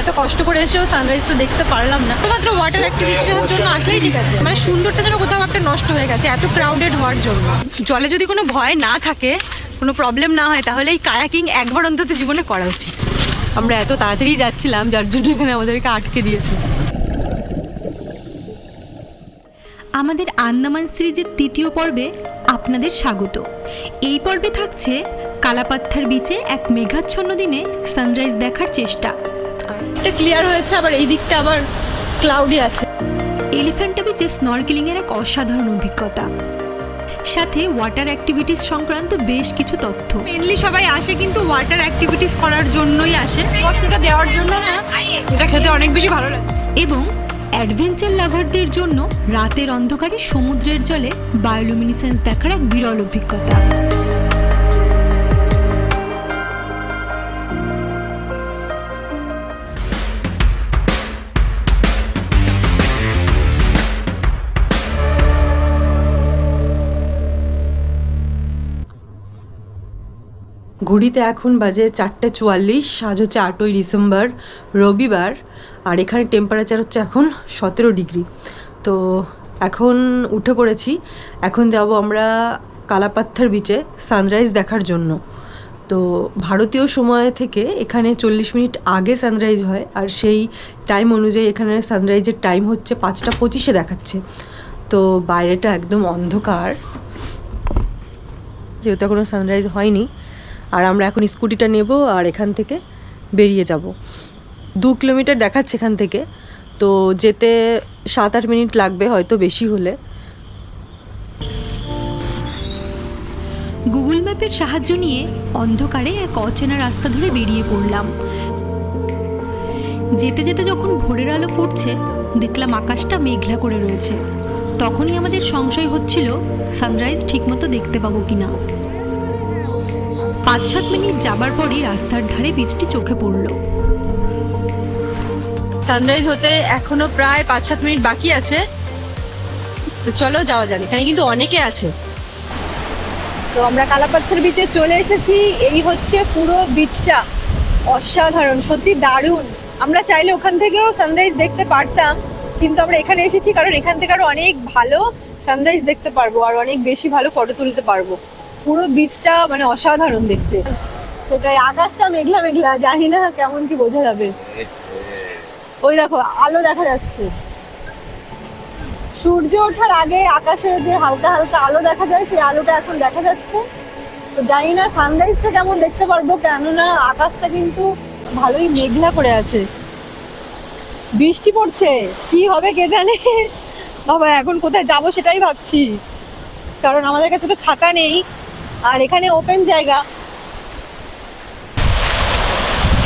এত কষ্ট করে এসেও সানরাইজটা দেখতে পারলাম না। শুধুমাত্র ওয়াটার অ্যাক্টিভিটিসের জন্য আসলেই ঠিক আছে। মানে সুন্দরটা যেন কোথাও একটা নষ্ট হয়ে গেছে, এত ক্রাউডেড হওয়ার জন্য। জলে যদি কোনো ভয় না থাকে, কোনো প্রবলেম না হয়, তাহলে এই কায়াকিং একবার অন্তত জীবনে করা উচিত। আমরা এত তাড়াতাড়ি যাচ্ছিলাম, যার জন্য এখানে আমাদেরকে আটকে দিয়েছে। আমাদের আন্দামান সিরিজের তৃতীয় পর্বে আপনাদের স্বাগত। এই পর্বে থাকছে কালাপাত্থার বিচে এক মেঘাচ্ছন্ন দিনে সানরাইজ দেখার চেষ্টা। এটা ক্লিয়ার হয়েছে আবার এই দিকটা আবার ক্লাউডি আছে। এলিফ্যান্টা বিচে স্নরকেলিংয়ের এক অসাধারণ অভিজ্ঞতা। সাথে ওয়াটার অ্যাক্টিভিটিস সংক্রান্ত বেশ কিছু তথ্য। মেনলি সবাই আসে কিন্তু ওয়াটার অ্যাক্টিভিটিস করার জন্যই আসে। কষ্টটা দেওয়ার জন্য না এটা খেতে অনেক বেশি ভালো লাগে। এবং অ্যাডভেঞ্চার লাভারদের জন্য রাতের অন্ধকারে সমুদ্রের জলে বায়োলুমিনিসেন্স দেখার এক বিরল অভিজ্ঞতা। ঘড়িতে এখন বাজে চারটে চুয়াল্লিশ, আজ হচ্ছে আটই ডিসেম্বর, রবিবার, আর এখানে টেম্পারেচার হচ্ছে এখন সতেরো ডিগ্রি। তো এখন উঠে পড়েছি, এখন যাব আমরা কালাপাত্থার বিচে সানরাইজ দেখার জন্য। তো ভারতীয় সময় থেকে এখানে চল্লিশ মিনিট আগে সানরাইজ হয়, আর সেই টাইম অনুযায়ী এখানে সানরাইজের টাইম হচ্ছে পাঁচটা পঁচিশে দেখাচ্ছে। তো বাইরেটা একদম অন্ধকার, যেহেতু এখনও সানরাইজ হয়নি। আর আমরা এখন স্কুটিটা নেব আর এখান থেকে বেরিয়ে যাব। দু কিলোমিটার দেখাচ্ছে এখান থেকে, তো যেতে সাত আট মিনিট লাগবে হয়তো বেশি হলে। গুগল ম্যাপের সাহায্য নিয়ে অন্ধকারে এক অচেনা রাস্তা ধরে বেরিয়ে পড়লাম। যেতে যেতে যখন ভোরের আলো ফুটছে, দেখলাম আকাশটা মেঘলা করে রয়েছে। তখনই আমাদের সংশয় হচ্ছিল, সানরাইজ ঠিকমতো দেখতে পাবো কিনা। পাঁচ সাত মিনিট যাবার পরই রাস্তার ধারে বীজটি চোখে পড়ল। সানরাইজ হতে এখনও প্রায় পাঁচ সাত মিনিট বাকি আছে। তো চলো যাওয়া যাক এখানে কিন্তু অনেকে আছে। তো আমরা কালাপাথর বিচে চলে এসেছি। এই হচ্ছে পুরো বিচটা অসাধারণ সত্যি দারুণ। আমরা চাইলে ওখান থেকেও সানরাইজ দেখতে পারতাম কিন্তু আমরা এখানে এসেছি কারণ এখান থেকে আরও অনেক ভালো সানরাইজ দেখতে পারব আর অনেক বেশি ভালো ফটো তুলতে পারব। পুরো বিচটা মানে অসাধারণ দেখতে। সেটাই, আকাশটা মেঘলা মেঘলা, জানি না কেমন কি বোঝা যাবে। ওই দেখো, আলো দেখা যাচ্ছে। সূর্য ওঠার আগে আকাশে যে হালকা হালকা আলো দেখা যায়, সেই আলোটা এখন দেখা যাচ্ছে। তো জানি না সানরাইজটা কেমন দেখতে পারব, কেননা আকাশটা কিন্তু ভালোই মেঘলা করে আছে। বৃষ্টি পড়ছে, কি হবে কে জানে? বাবা, এখন কোথায় যাব সেটাই ভাবছি। কারণ আমাদের কাছে তো ছাতা নেই। আর এখানে ওপেন জায়গা।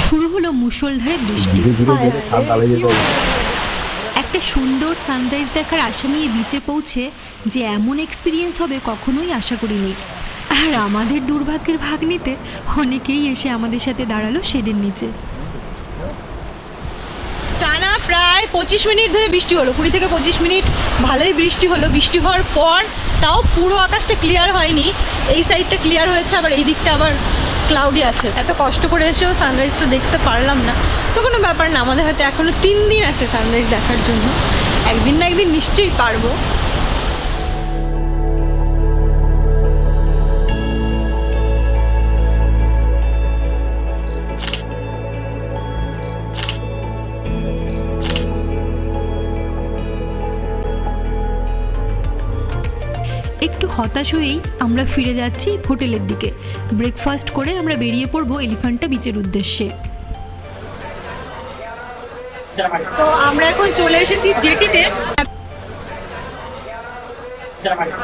শুরু হলো মুষলধারে বৃষ্টি। একটা সুন্দর সানরাইজ দেখার আশা নিয়ে বিচে পৌঁছে যে এমন এক্সপিরিয়েন্স হবে কখনোই আশা করিনি। আর আমাদের দুর্ভাগ্যের ভাগ নিতে অনেকেই এসে আমাদের সাথে দাঁড়াল শেডের নিচে। প্রায় পঁচিশ মিনিট ধরে বৃষ্টি হলো। কুড়ি থেকে পঁচিশ মিনিট ভালোই বৃষ্টি হলো। বৃষ্টি হওয়ার পর তাও পুরো আকাশটা ক্লিয়ার হয়নি। এই সাইডটা ক্লিয়ার হয়েছে, আবার এই দিকটা আবার ক্লাউডি আছে। এত কষ্ট করে এসেও সানরাইজটা দেখতে পারলাম না। তো কোনো ব্যাপার না, আমাদের হয়তো এখনও তিন দিন আছে সানরাইজ দেখার জন্য। একদিন না একদিন নিশ্চয়ই পারব। হতাশ হয়েই আমরা ফিরে যাচ্ছি হোটেলের দিকে। ব্রেকফাস্ট করে আমরা বেরিয়ে পড়ব এলিফ্যান্টা বিচের উদ্দেশ্যে। তো আমরা এখন চলে এসেছি জেটিতে।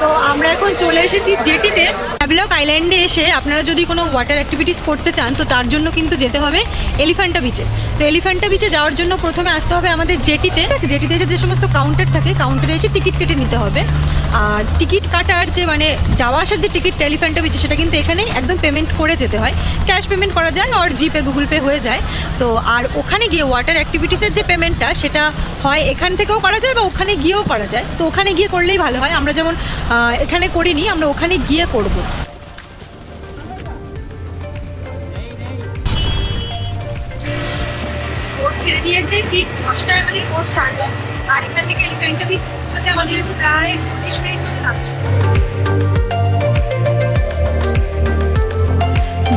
তো আমরা এখন চলে এসেছি জেটিতে। হ্যাভলক আইল্যান্ডে এসে আপনারা যদি কোনো ওয়াটার অ্যাক্টিভিটিস করতে চান, তো তার জন্য কিন্তু যেতে হবে এলিফ্যান্টা বিচে তো এলিফ্যান্টা বিচে যাওয়ার জন্য প্রথমে আসতে হবে আমাদের জেটিতে। ঠিক আছে, জেটিতে এসে যে সমস্ত কাউন্টার থাকে কাউন্টারে এসে টিকিট কেটে নিতে হবে। আর টিকিট কাটার যে মানে যাওয়া আসার যে টিকিট এলিফ্যান্টা বিচে সেটা কিন্তু এখানেই একদম পেমেন্ট করে যেতে হয়। ক্যাশ পেমেন্ট করা যায় আর জিপে গুগল পে হয়ে যায়। তো আর ওখানে গিয়ে ওয়াটার অ্যাক্টিভিটিসের যে পেমেন্টটা সেটা হয় এখান থেকেও করা যায় বা ওখানে গিয়েও করা যায়। তো ওখানে গিয়ে করলেই ভালো হয়। আমরা যেমন আহ, এখানে করিনি আমরা ওখানে গিয়ে করব। ছেড়ে দিয়েছে ঠিক দশটায় আমাদের বোট ছাড়বে আর এখান থেকে এলিফ্যান্টা বিচ পৌঁছাতে আমাদের প্রায় পঁচিশ মিনিট মতো লাগছে।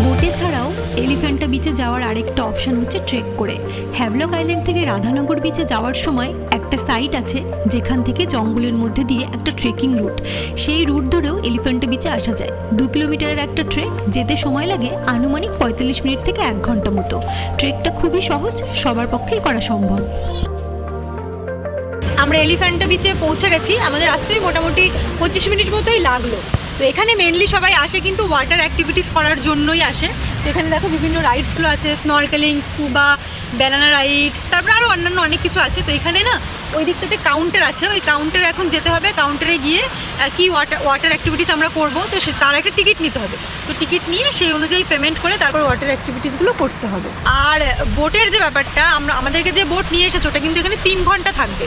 বোটে ছাড়াও এলিফ্যান্টা বিচে যাওয়ার আরেকটা অপশন হচ্ছে ট্রেক করে। হ্যাভলক আইল্যান্ড থেকে রাধানগর বিচে যাওয়ার সময় একটা সাইট আছে যেখান থেকে জঙ্গলের মধ্যে দিয়ে একটা ট্রেকিং রুট সেই রুট ধরেও এলিফ্যান্টা বিচে আসা যায়। দু কিলোমিটারের একটা ট্রেক যেতে সময় লাগে আনুমানিক পঁয়তাল্লিশ মিনিট থেকে এক ঘণ্টা মতো। ট্রেকটা খুবই সহজ, সবার পক্ষেই করা সম্ভব। আমরা এলিফ্যান্টা বিচে পৌঁছে গেছি। আমাদের আসতেই মোটামুটি পঁচিশ মিনিট মতোই লাগল। তো এখানে মেনলি সবাই আসে, কিন্তু ওয়াটার অ্যাক্টিভিটিস করার জন্যই আসে। তো এখানে দেখো বিভিন্ন রাইডসগুলো আছে স্নরকেলিং স্কুবা ব্যানানা রাইডস তারপরে আরও অন্যান্য অনেক কিছু আছে। তো এখানে না ওই দিকটাতে কাউন্টার আছে। ওই কাউন্টারে এখন যেতে হবে। কাউন্টারে গিয়ে কি ওয়াটার ওয়াটার অ্যাক্টিভিটিস আমরা করব? তো সে, তার একটা টিকিট নিতে হবে। তো টিকিট নিয়ে সেই অনুযায়ী পেমেন্ট করে তারপর ওয়াটার অ্যাক্টিভিটিসগুলো করতে হবে। আর বোটের যে ব্যাপারটা, আমরা, আমাদেরকে যে বোট নিয়ে এসেছে, ওটা কিন্তু এখানে তিন ঘণ্টা থাকবে।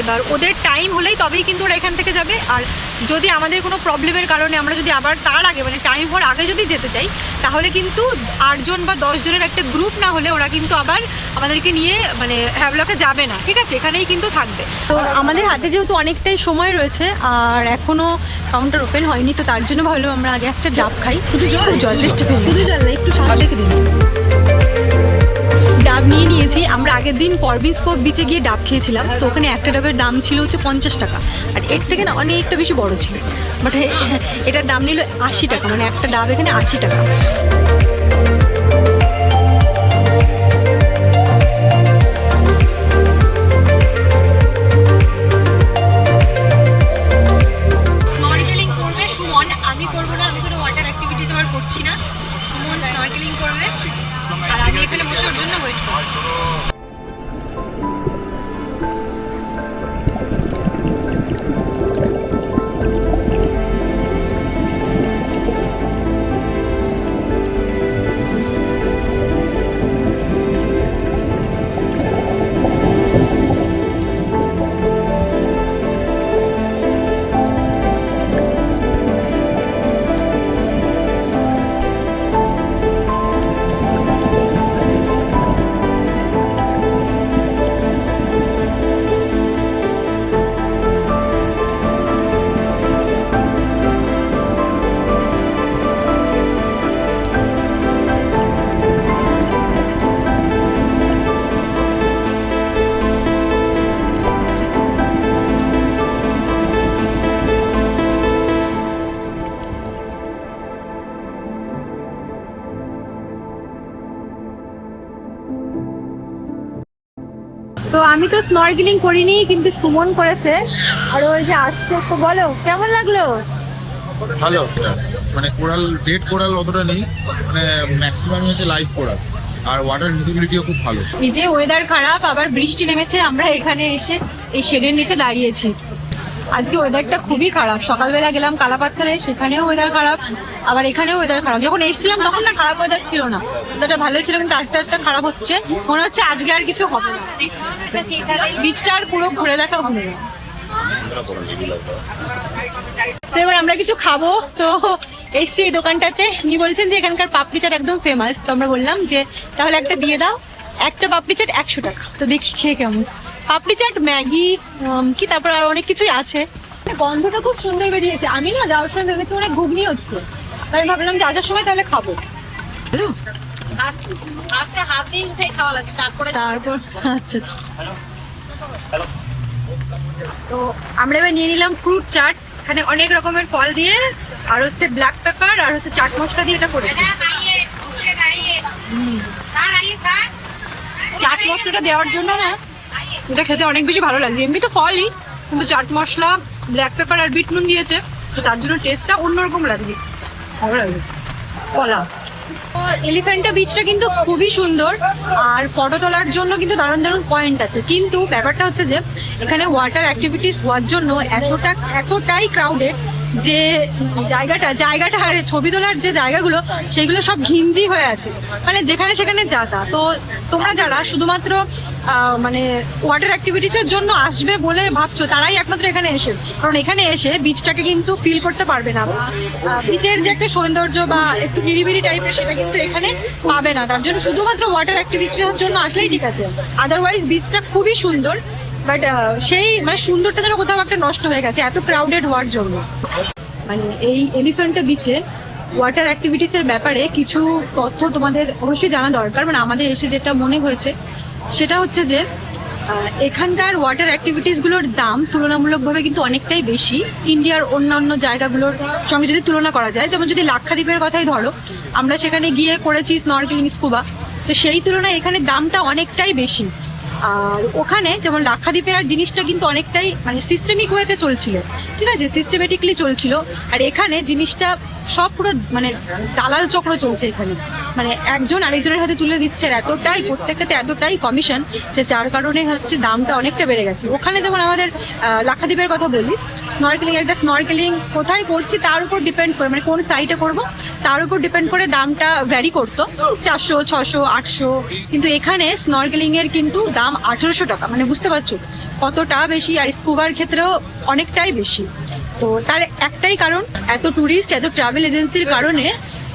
এবার ওদের টাইম হলেই তবেই কিন্তু ওরা এখান থেকে যাবে। আর যদি আমাদের কোনো প্রবলেমের কারণে আমরা যদি আবার তার আগে মানে টাইম হওয়ার আগে যদি যেতে চাই, তাহলে কিন্তু আটজন বা দশ জনের একটা গ্রুপ না হলে ওরা কিন্তু আবার আমাদেরকে নিয়ে মানে হ্যাভলকে যাবে না। ঠিক আছে? এখানেই কিন্তু থাকবে তো আমাদের হাতে যেহেতু অনেকটাই সময় রয়েছে আর এখনও কাউন্টার ওপেন হয়নি তো তার জন্য ভাবলাম আমরা আগে একটা ডাব খাই। শুধু জল? জল টেস্টে শুধু জল একটু দেখে দিন। ডাব নিয়ে নিয়েছি। আমরা আগের দিন করবিস্কোপ বিচে গিয়ে ডাব খেয়েছিলাম তো ওখানে একটা ডাবের দাম ছিল হচ্ছে পঞ্চাশ টাকা। আর এর থেকে না অনেকটা বেশি বড় ছিল। বাট এটার দাম নিল আশি টাকা মানে একটা ডাব এখানে আশি টাকা। জন্য ওয়েট করব আমি তো স্নরকেলিং করিনি কিন্তু সুমন করেছে। আর ওই যে আসছে তো বলো কেমন লাগল? ভালো। মানে কোরাল ডেড কোরাল অতটা নেই মানে ম্যাক্সিমাম হচ্ছে লাইভ কোরাল। আর ওয়াটার ভিজিবিলিটিও খুব ভালো। এই যে ওয়েদার খারাপ আবার বৃষ্টি নেমেছে আমরা এখানে এসে এই শেডের নিচে দাঁড়িয়েছি। আজকে ওয়েদারটা খুবই খারাপ। সকালবেলা গেলাম কালাপাত্থারে সেখানেও ওয়েদার খারাপ, আবার এখানেও ওয়েদার খারাপ। যখন এসেছিলাম তখন না খারাপ ওয়েদার ছিল না। ওয়েদারটা ভালোই ছিল, কিন্তু আস্তে আস্তে খারাপ হচ্ছে। মনে হচ্ছে আজকে আর কিছু হবে না। বিচটা আর পুরো ঘুরে দেখা না। তো এবার আমরা কিছু খাব। তো এসছি এই দোকানটাতে। উনি বলছেন যে এখানকার পাপড়ি চাট একদম ফেমাস তো আমরা বললাম যে, তাহলে একটা দিয়ে দাও। একটা পাপড়ি চাট একশো টাকা। তো দেখি খেয়ে কেমন। পাপড়ি চাট ম্যাগি কি তারপর আর অনেক কিছুই আছে। গন্ধটা খুব সুন্দর বেরিয়েছে। আমি না যাওয়ার সময় ভেবেছি অনেক ঘুগনি হচ্ছে। তাই আমি ভাবলাম যে আসার সময় তাহলে খাব। আস্তে হাতেই উঠে খাওয়া লাগছে তারপরে তারপর আচ্ছা আচ্ছা। তো আমরা এবার নিয়ে নিলাম ফ্রুট চাট এখানে অনেক রকমের ফল দিয়ে আর হচ্ছে ব্ল্যাক পেপার আর হচ্ছে চাট মশলা দিয়ে এটা করেছে। চাট মশলাটা দেওয়ার জন্য না এটা খেতে অনেক বেশি ভালো লাগছে। এমনি তো ফলই, কিন্তু চাট মশলা ব্ল্যাক পেপার আর বিট নুন দিয়েছে, তো তার জন্য টেস্টটা অন্যরকম লাগছে। ভালো লাগছে। কলা। এলিফ্যান্টা বিচটা কিন্তু খুবই সুন্দর, আর ফটো তোলার জন্য কিন্তু দারুণ দারুণ পয়েন্ট আছে। কিন্তু ব্যাপারটা হচ্ছে যে, এখানে ওয়াটার অ্যাক্টিভিটিস হওয়ার জন্য এতটা, এতটাই ক্রাউডেড যে জায়গাটা জায়গাটা আর ছবি তোলার যে জায়গাগুলো, সেগুলো সব ঘিঞ্জি হয়ে আছে। মানে যেখানে সেখানে যাতা তো। তোমরা যারা শুধুমাত্র মানে ওয়াটার অ্যাক্টিভিটিসের জন্য আসবে বলে ভাবছ, তারাই একমাত্র এখানে এসে। কারণ এখানে এসে বিচটাকে কিন্তু ফিল করতে পারবে না। বিচের যে একটা সৌন্দর্য বা একটু নিরিবিলি টাইপের সেটা কিন্তু এখানে পাবে না। তার জন্য শুধুমাত্র ওয়াটার অ্যাক্টিভিটিসের জন্য আসলেই ঠিক আছে। আদারওয়াইজ বিচটা খুবই সুন্দর। বাট সেই মানে সুন্দরটা যেন কোথাও একটা নষ্ট হয়ে গেছে, এত ক্রাউডেড হওয়ার জন্য। মানে এই এলিফ্যান্টা বিচে ওয়াটার অ্যাক্টিভিটিসের ব্যাপারে কিছু তথ্য তোমাদের অবশ্যই জানা দরকার। মানে আমাদের এসে যেটা মনে হয়েছে, সেটা হচ্ছে যে এখানকার ওয়াটার অ্যাক্টিভিটিসগুলোর দাম তুলনামূলকভাবে কিন্তু অনেকটাই বেশি। ইন্ডিয়ার অন্যান্য জায়গাগুলোর সঙ্গে যদি তুলনা করা যায়, যেমন যদি লাক্ষাদ্বীপের কথাই ধরো, আমরা সেখানে গিয়ে করেছি স্নর্কেলিং স্কুবা তো সেই তুলনায় এখানে দামটা অনেকটাই বেশি। আর ওখানে যেমন লাক্ষাদ্বীপে আর জিনিসটা কিন্তু অনেকটাই মানে সিস্টেমিক ওয়েতে চলছিল। ঠিক আছে? সিস্টেমেটিকলি চলছিল। আর এখানে জিনিসটা সব পুরো মানে দালাল চক্র চলছে এখানে। মানে একজন আরেকজনের হাতে তুলে দিচ্ছে এতটাই, প্রত্যেকটাতে এতটাই কমিশন যে যার কারণে হচ্ছে দামটা অনেকটা বেড়ে গেছে। ওখানে যেমন আমাদের লাক্ষাদ্বীপের কথা বলি স্নর্কেলিং একটা স্নর্কেলিং কোথায় করছি তার উপর ডিপেন্ড করে মানে কোন সাইটে করব তার উপর ডিপেন্ড করে দামটা ভ্যারি করতো, চারশো ছশো আটশো। কিন্তু এখানে স্নর্কেলিং এর কিন্তু দাম আঠেরোশো টাকা। মানে বুঝতে পারছ, কতটা বেশি আর স্কুবার ক্ষেত্রেও অনেকটাই বেশি। তো তার একটাই কারণ এত ট্যুরিস্ট এত ট্রাভেল এজেন্সির কারণে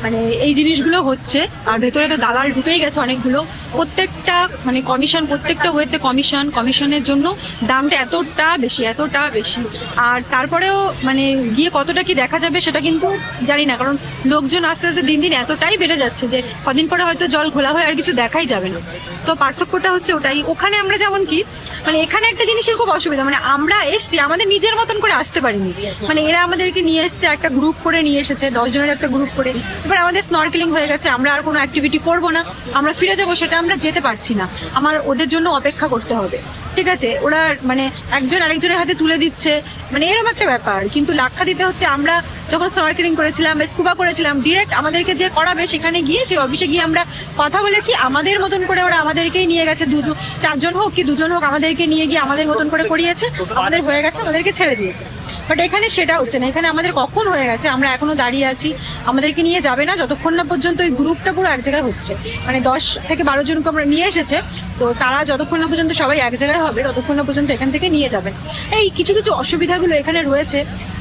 মানে এই জিনিসগুলো হচ্ছে, আর ভেতরে তো দালাল ঢুকেই গেছে অনেকগুলো। প্রত্যেকটা মানে কমিশন প্রত্যেকটা ওয়েতে কমিশন কমিশনের জন্য দামটা এতটা বেশি এতটা বেশি। আর তারপরেও মানে গিয়ে কতটা কি দেখা যাবে সেটা কিন্তু জানি না, কারণ লোকজন আস্তে আস্তে দিন দিন এতটাই বেড়ে যাচ্ছে যে কদিন পরে হয়তো জল ঘোলা হয়ে আর কিছু দেখাই যাবে না। তো পার্থক্যটা হচ্ছে ওটাই। ওখানে আমরা যেমন কি মানে এখানে একটা জিনিসের খুব অসুবিধা মানে আমরা এসছি, আমাদের নিজের মতন করে আসতে পারিনি। মানে এরা আমাদেরকে নিয়ে এসছে, একটা গ্রুপ করে নিয়ে এসেছে দশজনের একটা গ্রুপ করে। এবার আমাদের স্নর্কেলিং হয়ে গেছে, আমরা আর কোনো অ্যাক্টিভিটি করব না, আমরা ফিরে যাব সেটা আমরা যেতে পারছি না। আমার ওদের জন্য অপেক্ষা করতে হবে। ঠিক আছে? ওরা মানে একজন আরেকজনের হাতে তুলে দিচ্ছে মানে এরকম একটা ব্যাপার। কিন্তু লাক্ষা দিতে হচ্ছে আমরা যখন স্নর্কেলিং করেছিলাম বা স্কুবা করেছিলাম ডিরেক্ট আমাদেরকে যে করাবে সেখানে গিয়ে সেই অফিসে গিয়ে আমরা কথা বলেছি। আমাদের মতন করে ওরা আমাদেরকেই নিয়ে গেছে, দুজন, চারজন হোক কি দুজন হোক, আমাদেরকে নিয়ে গিয়ে আমাদের মতন করে করিয়েছে। আমাদের হয়ে গেছে, আমাদেরকে ছেড়ে দিয়েছে। বাট এখানে সেটা হচ্ছে না। এখানে আমাদের কখন হয়ে গেছে? আমরা এখনও দাঁড়িয়ে আছি। আমাদেরকে নিয়ে যাবে না যতক্ষণ না পর্যন্ত ওই গ্রুপটা পুরো এক জায়গায় হচ্ছে মানে দশ থেকে বারো জনকে আমরা নিয়ে এসেছে তো তারা যতক্ষণ না পর্যন্ত সবাই এক জায়গায় হবে ততক্ষণ না পর্যন্ত এখান থেকে নিয়ে যাবেন এই কিছু কিছু অসুবিধাগুলো এখানে রয়েছে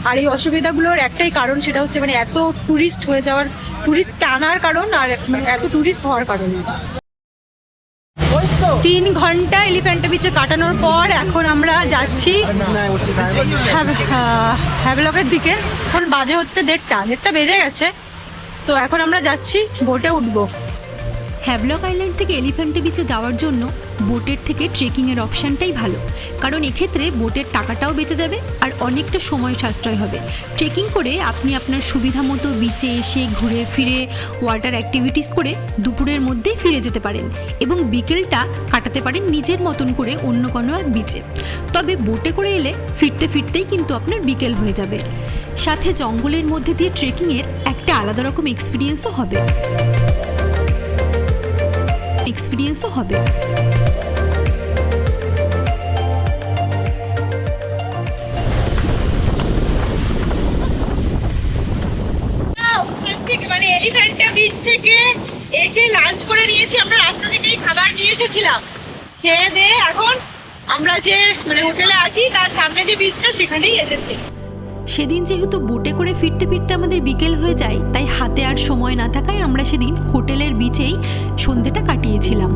আর এই অসুবিধাগুলোর একটাই কারণ সেটা হচ্ছে মানে এত টুরিস্ট হয়ে যাওয়ার টুরিস্ট টানার কারণ আর মানে এত টুরিস্ট হওয়ার কারণে তিন ঘণ্টা এলিফ্যান্টা বিচে কাটানোর পর এখন আমরা যাচ্ছি হ্যাভলকের দিকে এখন বাজে হচ্ছে দেড়টা দেড়টা বেজে গেছে তো এখন আমরা যাচ্ছি বোটে উঠবো। হ্যাভলক আইল্যান্ড থেকে এলিফ্যান্টে বিচে যাওয়ার জন্য বোটের থেকে ট্রেকিংয়ের অপশানটাই ভালো। কারণ এক্ষেত্রে বোটের টাকাটাও বেঁচে যাবে আর অনেকটা সময় সাশ্রয় হবে। ট্রেকিং করে আপনি আপনার সুবিধা মতো বিচে এসে ঘুরে ফিরে ওয়াটার অ্যাক্টিভিটিস করে দুপুরের মধ্যেই ফিরে যেতে পারেন এবং বিকেলটা কাটাতে পারেন নিজের মতন করে অন্য কোনো এক বিচে তবে বোটে করে এলে ফিরতে ফিরতেই কিন্তু আপনার বিকেল হয়ে যাবে। সাথে জঙ্গলের মধ্যে দিয়ে ট্রেকিংয়ের একটা আলাদা রকম এক্সপিরিয়েন্সও হবে। এক্সপিরিয়েন্সও হবে। মানে এলিফ্যান্টা বিচ থেকে এসে লাঞ্চ করে নিয়েছি। আমরা রাস্তা থেকেই খাবার নিয়ে এসেছিলাম। খেয়ে দিয়ে এখন আমরা যে মানে হোটেলে আছি, তার সামনে যে বিচটা সেখানেই এসেছি। সেদিন যেহেতু বোটে করে ফিরতে ফিরতে আমাদের বিকেল হয়ে যায়, তাই হাতে আর সময় না থাকায় আমরা সেদিন হোটেলের বিচেই সন্ধেটা কাটিয়েছিলাম।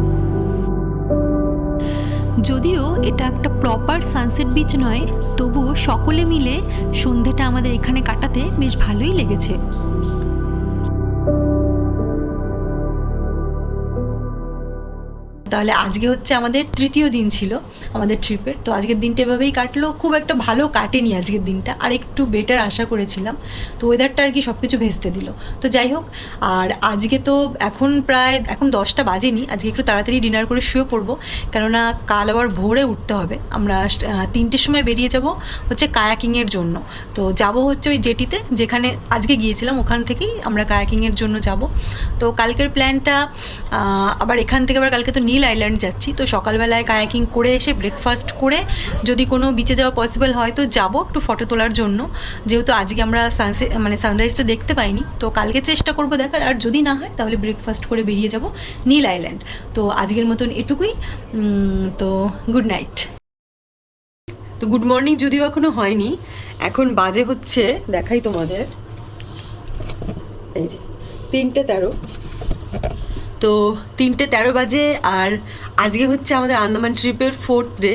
যদিও এটা একটা প্রপার সানসেট বিচ নয়, তবুও সকলে মিলে সন্ধেটা আমাদের এখানে কাটাতে বেশ ভালোই লেগেছে। তাহলে আজকে হচ্ছে আমাদের তৃতীয় দিন ছিল আমাদের ট্রিপের তো আজকের দিনটা এভাবেই কাটলো। খুব একটা ভালো কাটেনি আজকের দিনটা, আর একটু বেটার আশা করেছিলাম। তো ওয়েদারটা আর কি সব কিছু ভেস্তে দিল। তো যাই হোক, আর আজকে তো এখন প্রায়, এখন দশটা বাজেনি। আজকে একটু তাড়াতাড়ি ডিনার করে শুয়ে পড়ব। কেননা কাল আবার ভোরে উঠতে হবে। আমরা তিনটের সময় বেরিয়ে যাব হচ্ছে কায়াকিংয়ের জন্য। তো যাব হচ্ছে ওই জেটিতে, যেখানে আজকে গিয়েছিলাম, ওখান থেকেই আমরা কায়াকিংয়ের জন্য যাব। তো কালকের প্ল্যানটা আবার এখান থেকে আবার কালকে তো নীল আইল্যান্ড যাচ্ছি। তো সকালবেলায় কায়াকিং করে এসে ব্রেকফাস্ট করে যদি কোনো বিচে যাওয়া পসিবল হয় তো যাব একটু ফটো তোলার জন্য। যেহেতু আজকে আমরা সানসে মানে সানরাইজটা দেখতে পাইনি। তো কালকে চেষ্টা করব দেখার। আর যদি না হয় তাহলে ব্রেকফাস্ট করে বেরিয়ে যাব নীল আইল্যান্ড তো আজকের মতন এটুকুই। তো গুড নাইট তো গুড মর্নিং যদিও এখনও হয়নি, এখন বাজে হচ্ছে, দেখাই তোমাদের। এই যে, তিনটে তেরো। তো তিনটে তেরো বাজে আর আজকে হচ্ছে আমাদের আন্দামান ট্রিপের ফোর্থ ডে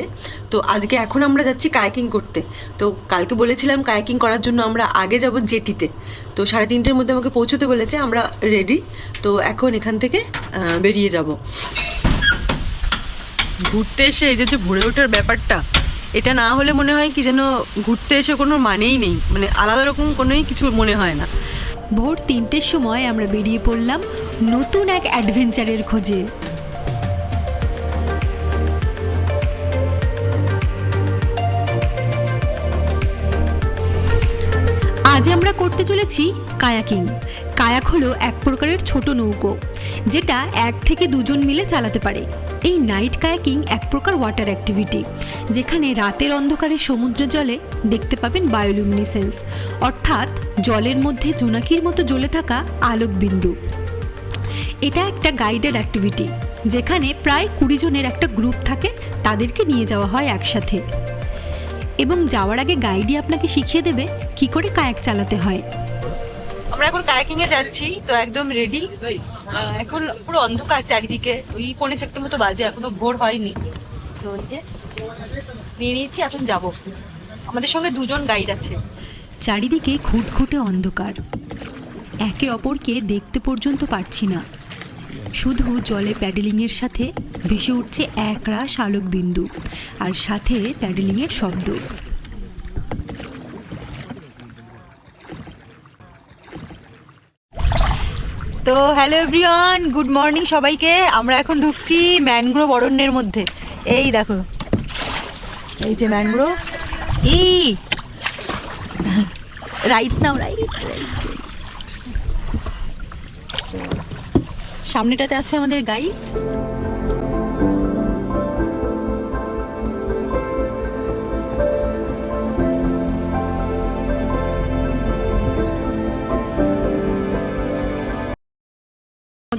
তো আজকে এখন আমরা যাচ্ছি কায়াকিং করতে। তো কালকে বলেছিলাম কায়াকিং করার জন্য আমরা আগে যাব জেটিতে। তো সাড়ে তিনটের মধ্যে আমাকে পৌঁছতে বলেছে, আমরা রেডি তো এখন এখান থেকে বেরিয়ে যাব। ঘুরতে এসে এই যে যে ভরে ওঠার ব্যাপারটা, এটা না হলে মনে হয় কি যেন ঘুরতে এসে কোনো মানেই নেই। মানে আলাদা রকম কোনোই কিছু মনে হয় না। ভোর তিনটের সময় আমরা বেরিয়ে পড়লাম নতুন এক অ্যাডভেঞ্চারের খোঁজে। আজ আমরা করতে চলেছি কায়াকিং। কায়াক হলো এক প্রকারের ছোট নৌকো, যেটা এক থেকে দুজন মিলে চালাতে পারে। এই নাইট কায়াকিং এক প্রকার ওয়াটার অ্যাক্টিভিটি যেখানে রাতের অন্ধকারে সমুদ্র জলে দেখতে পাবেন বায়োলুমিনিসেন্স অর্থাৎ জলের মধ্যে জোনাকির মতো জ্বলে থাকা আলোকবিন্দু। এটা একটা গাইডেড অ্যাক্টিভিটি যেখানে প্রায় কুড়ি জনের একটা গ্রুপ থাকে, তাদেরকে নিয়ে যাওয়া হয় একসাথে। এবং যাওয়ার আগে গাইডই আপনাকে শিখিয়ে দেবে কি করে কায়াক চালাতে হয়। আমরা এখন কায়াকিং এ যাচ্ছি, তো একদম রেডি এখন পুরো অন্ধকার চারিদিকে। ওই পৌনে চারটের মতো বাজে, এখনও ভোর হয়নি। তো নিয়ে নিয়েছি, এখন যাব। আমাদের সঙ্গে দুজন গাইড আছে। চারিদিকে খুঁটখুটে অন্ধকার। একে অপরকে দেখতে পর্যন্ত পারছি না। শুধু জলে প্যাডেলিংয়ের সাথে ভেসে উঠছে একরাশ আলোক বিন্দু আর সাথে প্যাডেলিংয়ের শব্দ। তো হ্যালো এভরিওয়ান, গুড মর্নিং সবাইকে। আমরা এখন ঢুকছি ম্যানগ্রোভ অরণ্যের মধ্যে। এই দেখো, এই যে ম্যানগ্রোভ। এই রাইট নাও রাইট সামনেটাতে আছে আমাদের গাইড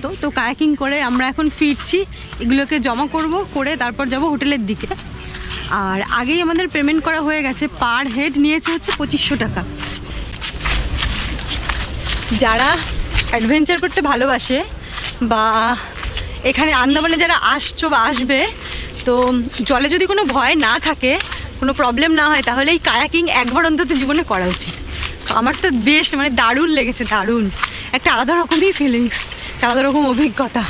মতো। তো কায়াকিং করে আমরা এখন ফিরছি, এগুলোকে জমা করব, করে তারপর যাব হোটেলের দিকে। আর আগেই আমাদের পেমেন্ট করা হয়ে গেছে পার হেড নিয়েছে হচ্ছে পঁচিশশো টাকা। যারা অ্যাডভেঞ্চার করতে ভালোবাসে বা এখানে আন্দামানে যারা আসছো বা আসবে, তো জলে যদি কোনো ভয় না থাকে, কোনো প্রবলেম না হয়, তাহলে এই কায়াকিং একবার অন্তত জীবনে করা উচিত। আমার তো বেশ মানে দারুণ লেগেছে, দারুণ। একটা আলাদা রকমই ফিলিংস আলাদা রকম অভিজ্ঞতা।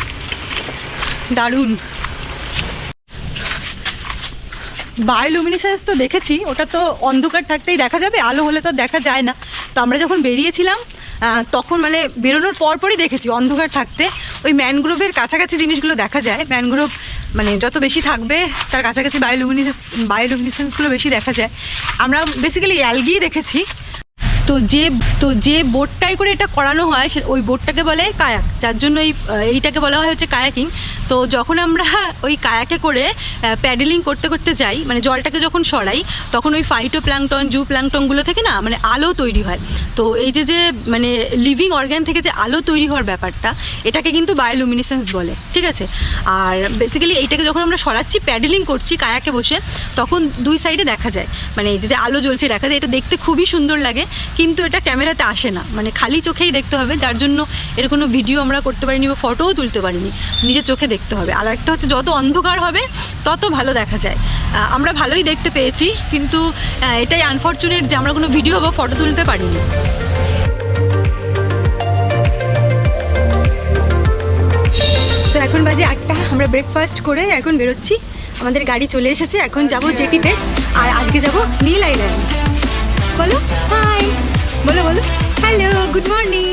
দারুণ। বায়োলুমিনেসেন্স তো দেখেছি, ওটা তো অন্ধকার থাকতেই দেখা যাবে, আলো হলে তো দেখা যায় না। তো আমরা যখন বেরিয়েছিলাম তখন মানে বেরোনোর পরপরই দেখেছি অন্ধকার থাকতে। ওই ম্যানগ্রোভের কাছাকাছি জিনিসগুলো দেখা যায়। ম্যানগ্রোভ মানে যত বেশি থাকবে, তার কাছাকাছি বায়োলুমিনেসেন্স বায়োলুমিনেসেন্সগুলো বেশি দেখা যায়। আমরা বেসিক্যালি অ্যালগিই দেখেছি। তো যে তো যে বোটটাই করে এটা করানো হয়, সে ওই বোটটাকে বলে কায়াক। যার জন্য এই, এইটাকে বলা হয় হচ্ছে কায়াকিং। তো যখন আমরা ওই কায়াকে করে প্যাডেলিং করতে করতে যাই মানে জলটাকে যখন সরাই, তখন ওই ফাইটো প্ল্যাংটন জু প্ল্যাংটনগুলো থেকে না মানে আলো তৈরি হয়। তো এই যে যে মানে লিভিং অর্গ্যান থেকে যে আলো তৈরি হওয়ার ব্যাপারটা, এটাকে কিন্তু বায়োলুমিনেসেন্স বলে, ঠিক আছে? আর বেসিক্যালি এইটাকে যখন আমরা সরাচ্ছি, প্যাডেলিং করছি কায়াকে বসে, তখন দুই সাইডে দেখা যায়। মানে এই যে আলো জ্বলছে, দেখা যায়, এটা দেখতে খুবই সুন্দর লাগে। কিন্তু এটা ক্যামেরাতে আসে না। মানে খালি চোখেই দেখতে হবে, যার জন্য এর কোনো ভিডিও আমরা করতে পারিনি বা ফটোও তুলতে পারিনি। নিজের চোখে দেখতে হবে। আর একটা হচ্ছে যত অন্ধকার হবে, তত ভালো দেখা যায়। আমরা ভালোই দেখতে পেয়েছি, কিন্তু এটাই আনফর্চুনেট যে আমরা কোনো ভিডিও বা ফটো তুলতে পারিনি। তো এখন বাজে আটটা, আমরা ব্রেকফাস্ট করে এখন বেরোচ্ছি। আমাদের গাড়ি চলে এসেছে, এখন যাব জেটিতে। আর আজকে যাব নীল আইল্যান্ড। বলো হাই বলো বলো। Hello good morning